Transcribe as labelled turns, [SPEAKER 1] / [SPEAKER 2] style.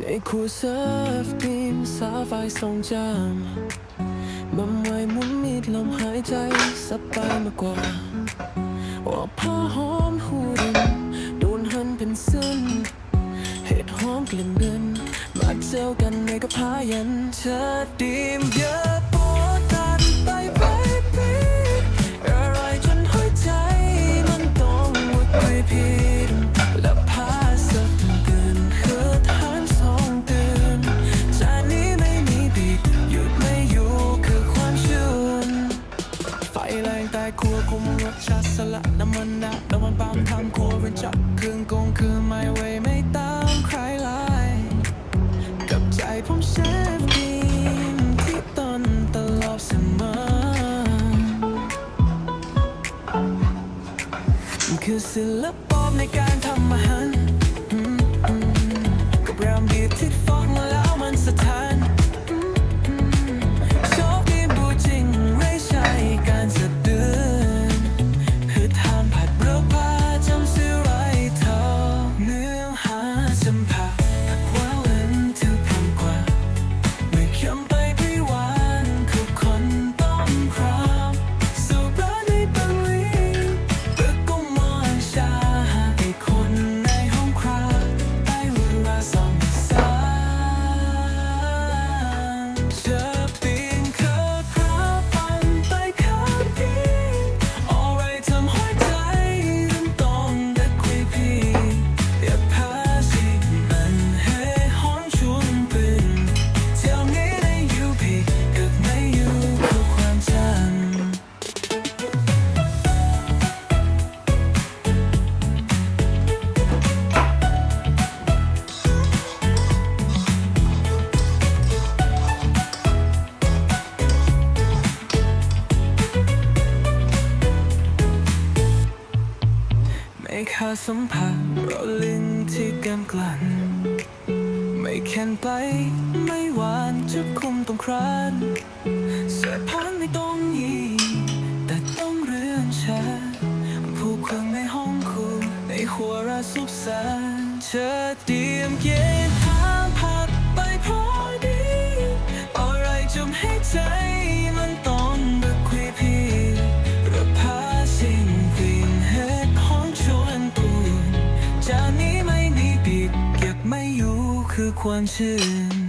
[SPEAKER 1] ในคู่เซิร์ฟทีมสาไฟทรงจำมันไว้มุนมิดลมหายใจสบายมากกว่าว่าผ้าหอมหูดินโดนหันเป็นเส้นเห็ดหอมกลิ่นเดินมาเจอกันในกระพายันเธอดีมเยอะ ครัวคุมรสชาติสละน้ำมันดาน้ำมันปาล์มทำครัวเป็นจับเครื่องกงคือไม่เวยไม่ตามใครไลายกับใจผมเชฟดีมที่ต้นตลอดเสมอคือศิลปะในการทำอาหาร ไม่ขาดสัมผัสรอลิ้นที่แก้มกลั่นไม่แค็นไปไม่หวานจะคุมต้องครานเสียพันไม่ต้องยีแต่ต้องเรื่อนแชผู้คนในห้องคูในหัวราสุบสานเธอเตรียมเย็น ปุ่น